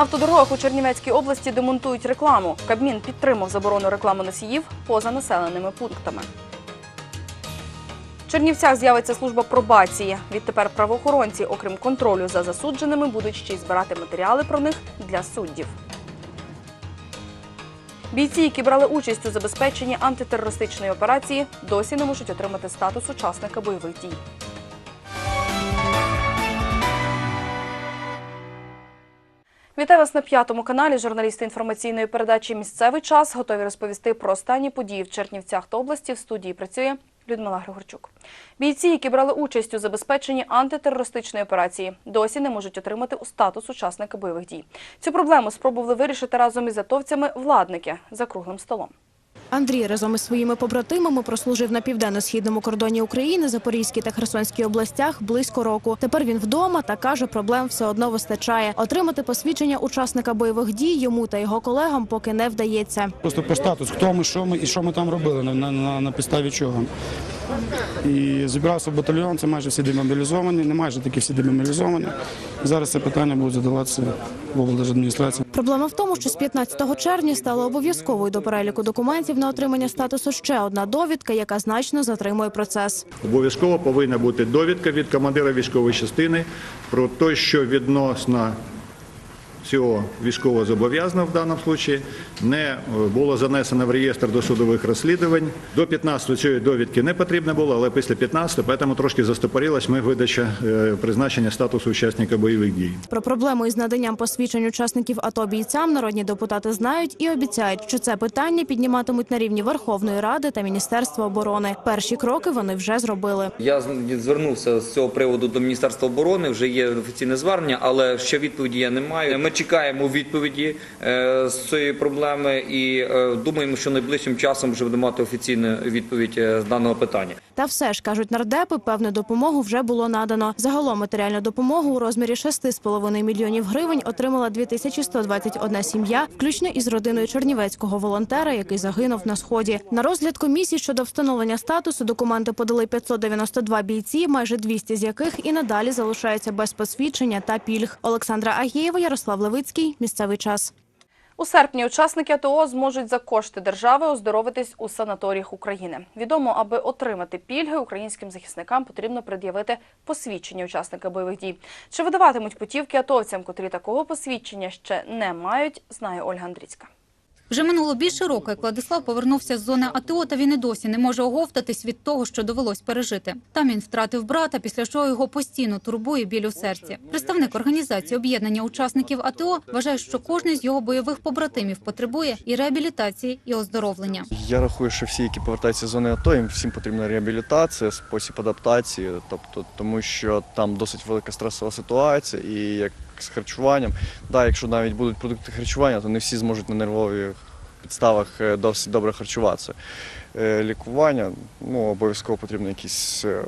автодорогах у Чернівецькій області демонтують рекламу. Кабмін підтримав заборону реклами носіїв поза населеними пунктами. В Чернівцях з'явиться служба пробації. Відтепер правоохоронці, окрім контролю за засудженими, будуть ще й збирати матеріали про них для суддів. Бійці, які брали участь у забезпеченні антитерористичної операції, досі не можуть отримати статус учасника бойових дій. Вітаю вас на п'ятому каналі. Журналісти інформаційної передачі Місцевий час готові розповісти про останні події в Чернівцях та області. В студії працює Людмила Григорчук. Бійці, які брали участь у забезпеченні антитерористичної операції, досі не можуть отримати статус учасника бойових дій. Цю проблему спробували вирішити разом із атовцями владники за круглим столом. Андрій разом із своїми побратимами прослужив на південно-східному кордоні України, Запорізькій та Херсонській областях близько року. Тепер він вдома та каже, проблем все одно вистачає. Отримати посвідчення учасника бойових дій йому та його колегам поки не вдається. Просто по статус, хто ми, що ми і що ми там робили, на, на, на, на підставі чого. І зібрався батальйон, це майже всі демобілізовані, не майже такі всі демобілізовані. Зараз це питання буде задаватися в облдержадміністрації. Проблема в тому, що з 15 червня стала обов'язковою до переліку документів на отримання статусу ще одна довідка, яка значно затримує процес. Обов'язково повинна бути довідка від командира військової частини про те, що відносно цього військового зобов'язаного в даному випадку не е, було занесено в реєстр досудових розслідувань. До 15 цієї довідки не потрібно було, але після 15 тому трошки застопорилась ми видача е, призначення статусу учасника бойових дій. Про проблему із наданням посвідчень учасників АТО бійцям народні депутати знають і обіцяють, що це питання підніматимуть на рівні Верховної Ради та Міністерства оборони. Перші кроки вони вже зробили. Я звернувся з цього приводу до Міністерства оборони. Вже є офіційне звернення, але ще відповіді я не маю. Ми чекаємо відповіді е, з цієї проблеми і е, думаємо, що найближчим часом вже будемо мати офіційну відповідь е, з даного питання. Та все ж кажуть нардепи, певну допомогу вже було надано. Загалом матеріальну допомогу у розмірі 6,5 мільйонів гривень отримала 2121 сім'я, включно із родиною чернівецького волонтера, який загинув на сході. На розгляд комісії щодо встановлення статусу документи подали 592 бійці, майже 200 з яких і надалі залишаються без посвідчення та пільг. Олександра Агієва, Ярослав Левицький. Місцевий час. У серпні учасники АТО зможуть за кошти держави оздоровитись у санаторіях України. Відомо, аби отримати пільги українським захисникам, потрібно пред'явити посвідчення учасника бойових дій. Чи видаватимуть путівки атовцям, котрі такого посвідчення ще не мають, знає Ольга Андрійська. Вже минуло більше року, як Владислав повернувся з зони АТО, та він і досі не може оговтатись від того, що довелось пережити. Там він втратив брата, після чого його постійно турбує біль у серці. Представник організації об'єднання учасників АТО вважає, що кожен з його бойових побратимів потребує і реабілітації, і оздоровлення. Я рахую, що всі, які повертаються з зони АТО, їм всім потрібна реабілітація, спосіб адаптації, тобто тому, що там досить велика стресова ситуація, і як з харчуванням, да, якщо навіть будуть продукти харчування, то не всі зможуть на нервових підставах е, досить добре харчуватися. Е, Лікування, ну обов'язково потрібно якісь е,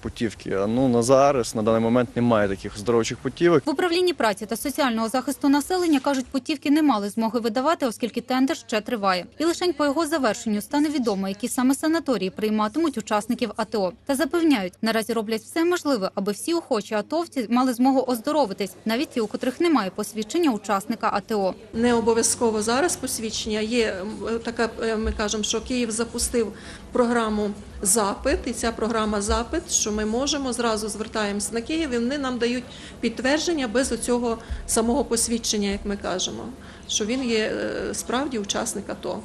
путівки. А ну на зараз, на даний момент, немає таких оздоровчих путівок. В управлінні праці та соціального захисту населення кажуть, путівки не мали змоги видавати, оскільки тендер ще триває. І лише по його завершенню стане відомо, які саме санаторії прийматимуть учасників АТО. Та запевняють, наразі роблять все можливе, аби всі охочі атовці мали змогу оздоровитись, навіть ті, у котрих немає посвідчення учасника АТО. Не обов'язково зараз посвідчення. Є така, е, ми кажемо, що Київ запустив програму запит, і ця програма запит, що ми можемо зразу звертаємось на Київ, і вони нам дають підтвердження без оцього самого посвідчення, як ми кажемо, що він є е, справді учасник АТО.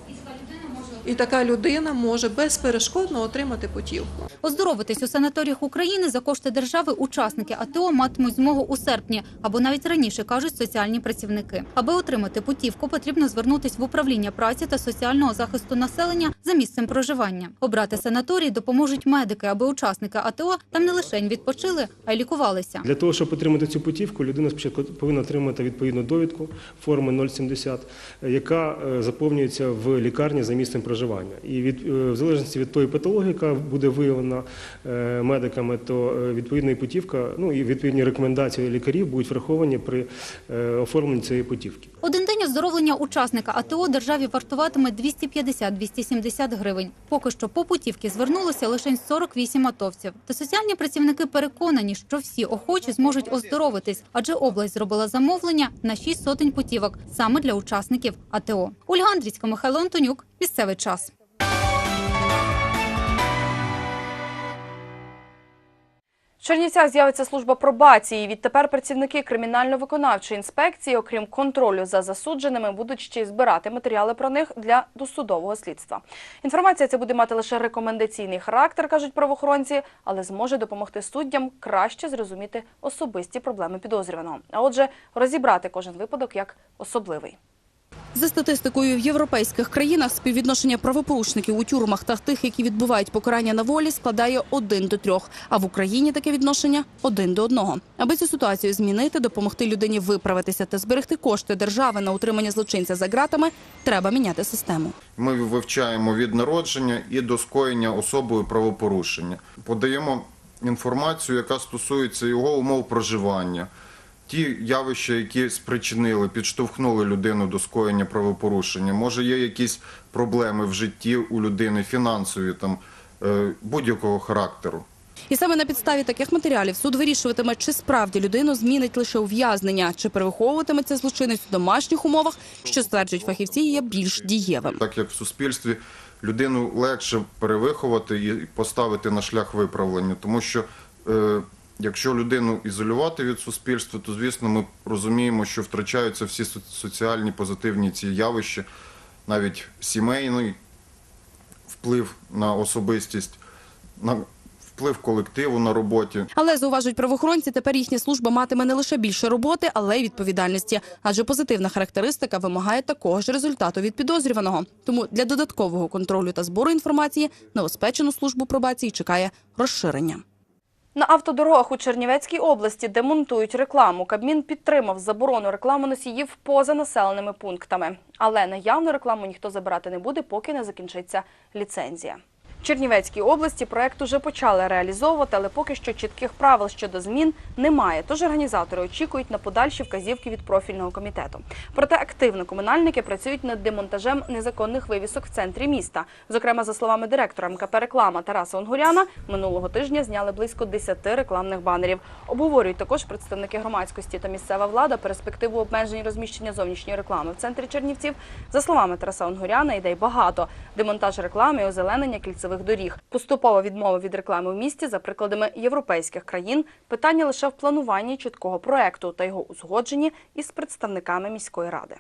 І така людина може безперешкодно отримати путівку. Оздоровитись у санаторіях України за кошти держави учасники АТО матимуть змогу у серпні або навіть раніше, кажуть соціальні працівники. Аби отримати путівку, потрібно звернутись в управління праці та соціального захисту населення за місцем проживання. Обрати санаторій допоможуть медики, аби учасники АТО там не лише відпочили, а й лікувалися. Для того, щоб отримати цю путівку, людина спочатку повинна отримати відповідну довідку форми 070, яка е, заповнюється в лікарні за місцем проживання. І від, е, в залежності від тої патології, яка буде виявлена е, медиками, то е, відповідна і путівка, ну і відповідні рекомендації лікарів будуть враховані при оформленні цієї путівки. Один день оздоровлення учасника АТО державі вартуватиме 250-270 гривень. Поки що по путівки звернулося лише 48 атовців. Та соціальні працівники переконані, що всі охочі зможуть оздоровитись, адже область зробила замовлення на 6 сотень путівок саме для учасників АТО. Ольга Андрійська, Михайло Антонюк. Місцевий час. Чернівцях з'явиться служба пробації. Відтепер працівники кримінально-виконавчої інспекції, окрім контролю за засудженими, будуть ще й збирати матеріали про них для досудового слідства. Інформація ця буде мати лише рекомендаційний характер, кажуть правоохоронці, але зможе допомогти суддям краще зрозуміти особисті проблеми підозрюваного. А отже, розібрати кожен випадок як особливий. За статистикою в європейських країнах співвідношення правопорушників у тюрмах та тих, які відбувають покарання на волі, складає один до трьох. А в Україні таке відношення один до одного. Аби цю ситуацію змінити, допомогти людині виправитися та зберегти кошти держави на утримання злочинця за ґратами, треба міняти систему. Ми вивчаємо від народження і до скоєння особою правопорушення. Подаємо інформацію, яка стосується його умов проживання. Ті явища, які спричинили, підштовхнули людину до скоєння правопорушення. Може, є якісь проблеми в житті у людини, фінансові там е, будь-якого характеру. І саме на підставі таких матеріалів суд вирішуватиме, чи справді людину змінить лише ув'язнення, чи перевиховуватиметься злочинець у домашніх умовах, що стверджують фахівці, є більш дієвим. Так як в суспільстві людину легше перевиховати і поставити на шлях виправлення, тому що е, якщо людину ізолювати від суспільства, то звісно ми розуміємо, що втрачаються всі соціальні позитивні ці явища, навіть сімейний вплив на особистість, на вплив колективу на роботі. Але зауважують правоохоронці, тепер їхня служба матиме не лише більше роботи, але й відповідальності. Адже позитивна характеристика вимагає такого ж результату від підозрюваного. Тому для додаткового контролю та збору інформації новоспечену службу пробації чекає розширення. На автодорогах у Чернівецькій області демонтують рекламу. Кабмін підтримав заборону реклами носіїв поза населеними пунктами. Але наявну рекламу ніхто забирати не буде, поки не закінчиться ліцензія. Чернівецькій області проект уже почали реалізовувати, але поки що чітких правил щодо змін немає. Тож організатори очікують на подальші вказівки від профільного комітету. Проте активно комунальники працюють над демонтажем незаконних вивісок в центрі міста. Зокрема, за словами директора МКП «Реклама» Тараса Онгуряна, минулого тижня зняли близько 10 рекламних банерів. Обговорюють також представники громадськості та місцева влада перспективу обмежень розміщення зовнішньої реклами в центрі Чернівців. За словами Тараса Онгуряна, ідей багато: демонтаж реклами, озеленення кільцевих доріг, поступова відмова від реклами в місті за прикладами європейських країн. Питання лише в плануванні чіткого проекту та його узгодженні із представниками міської ради.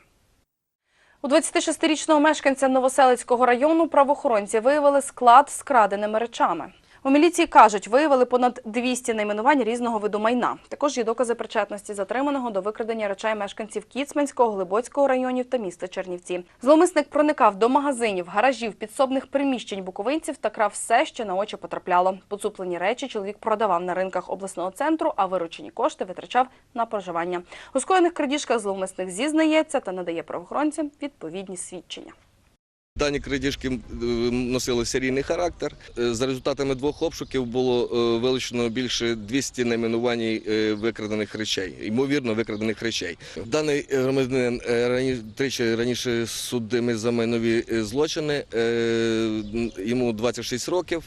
У 26-річного мешканця Новоселицького району правоохоронці виявили склад з краденими речами. У міліції кажуть, виявили понад 200 найменувань різного виду майна. Також є докази причетності затриманого до викрадення речей мешканців Кіцманського, Глибоцького районів та міста Чернівці. Зловмисник проникав до магазинів, гаражів, підсобних приміщень буковинців та крав все, що на очі потрапляло. Поцуплені речі чоловік продавав на ринках обласного центру, а виручені кошти витрачав на проживання. У скоєних крадіжках зловмисник зізнається та надає правоохоронцям відповідні свідчення. Дані крадіжки носили серійний характер. Е, За результатами двох обшуків було е, вилучено більше 200 найменувань е, викрадених речей, ймовірно, викрадених речей. Даний громадянин тричі раніше судимий за майнові злочини. Йому 26 років,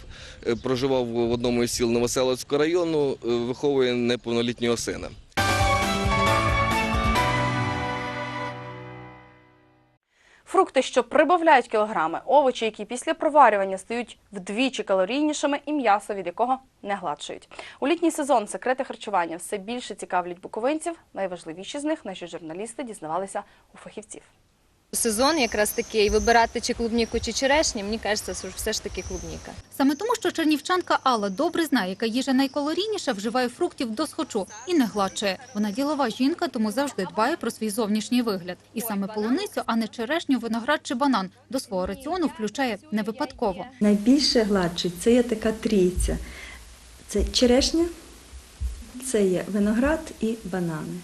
проживав в одному із сіл Новоселицького району, виховує неповнолітнього сина. Фрукти, що прибавляють кілограми, овочі, які після проварювання стають вдвічі калорійнішими, і м'ясо, від якого не гладшують. У літній сезон секрети харчування все більше цікавлять буковинців. Найважливіші з них наші журналісти дізнавалися у фахівців. Сезон якраз такий вибирати чи клубніку, чи черешні, мені кажеться, що все ж таки клубніка. Саме тому, що чернівчанка Алла добре знає, яка їжа найкалорійніша, вживає фруктів до схочу і не гладшує. Вона ділова жінка, тому завжди дбає про свій зовнішній вигляд. І саме полуницю, а не черешню, виноград чи банан до свого раціону включає не випадково. Найбільше гладшить це є така трійця. Це черешня, це є виноград і банани.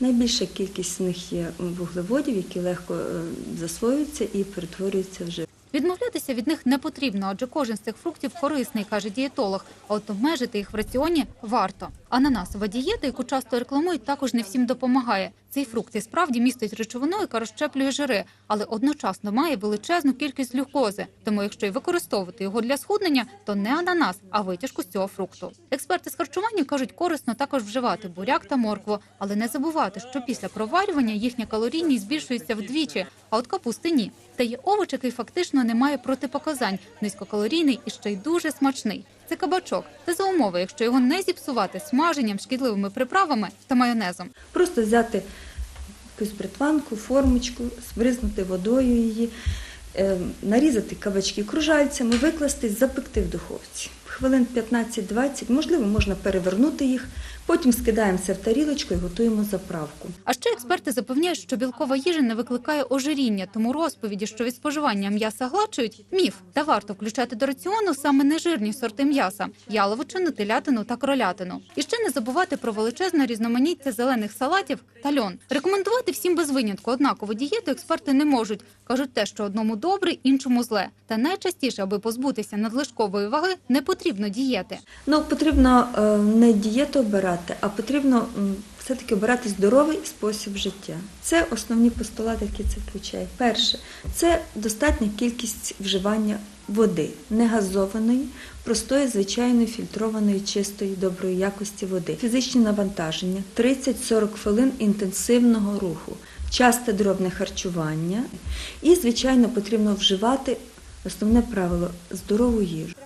Найбільша кількість з них є вуглеводів, які легко е, засвоюються і перетворюються вже. Відмовлятися від них не потрібно, адже кожен з цих фруктів корисний, каже дієтолог. А от обмежити їх в раціоні варто. Ананасова дієта, яку часто рекламують, також не всім допомагає. Це Цей фрукт і справді містить речовину, яка розщеплює жири, але одночасно має величезну кількість глюкози. Тому, якщо й використовувати його для схуднення, то не ананас, а витяжку з цього фрукту. Експерти з харчування кажуть, корисно також вживати буряк та моркву, але не забувати, що після проварювання їхня калорійність збільшується вдвічі, а от капусти ні. Та є овоч, який фактично не має протипоказань, низькокалорійний і ще й дуже смачний. Це кабачок. Це за умови, якщо його не зіпсувати смаженням, шкідливими приправами та майонезом. Просто взяти якусь бритванку, формочку, збризнути водою її, е, нарізати кабачки кружальцями, викласти, запекти в духовці. Хвилин 15-20, можливо, можна перевернути їх, потім скидаємо все в тарілочку і готуємо заправку. А ще експерти запевняють, що білкова їжа не викликає ожиріння, тому розповіді, що від споживання м'яса гладшують – міф. Та варто включати до раціону саме нежирні сорти м'яса – яловичину, телятину та кролятину. І ще не забувати про величезне різноманіття зелених салатів та льон. Рекомендувати всім без винятку однакову дієту експерти не можуть. Кажуть те, що одному добре, іншому зле. Та найчастіше, аби позбутися надлишкової ваги, не потрібно дієти. Ну, потрібно е, не дієту обирати, а потрібно все-таки обирати здоровий спосіб життя. Це основні постулати, які це включає. Перше, це достатня кількість вживання води, не газованої, простої, звичайної, фільтрованої, чистої, доброї якості води. Фізичні навантаження, 30-40 хвилин інтенсивного руху, часте дробне харчування і, звичайно, потрібно вживати основне правило здорову їжу.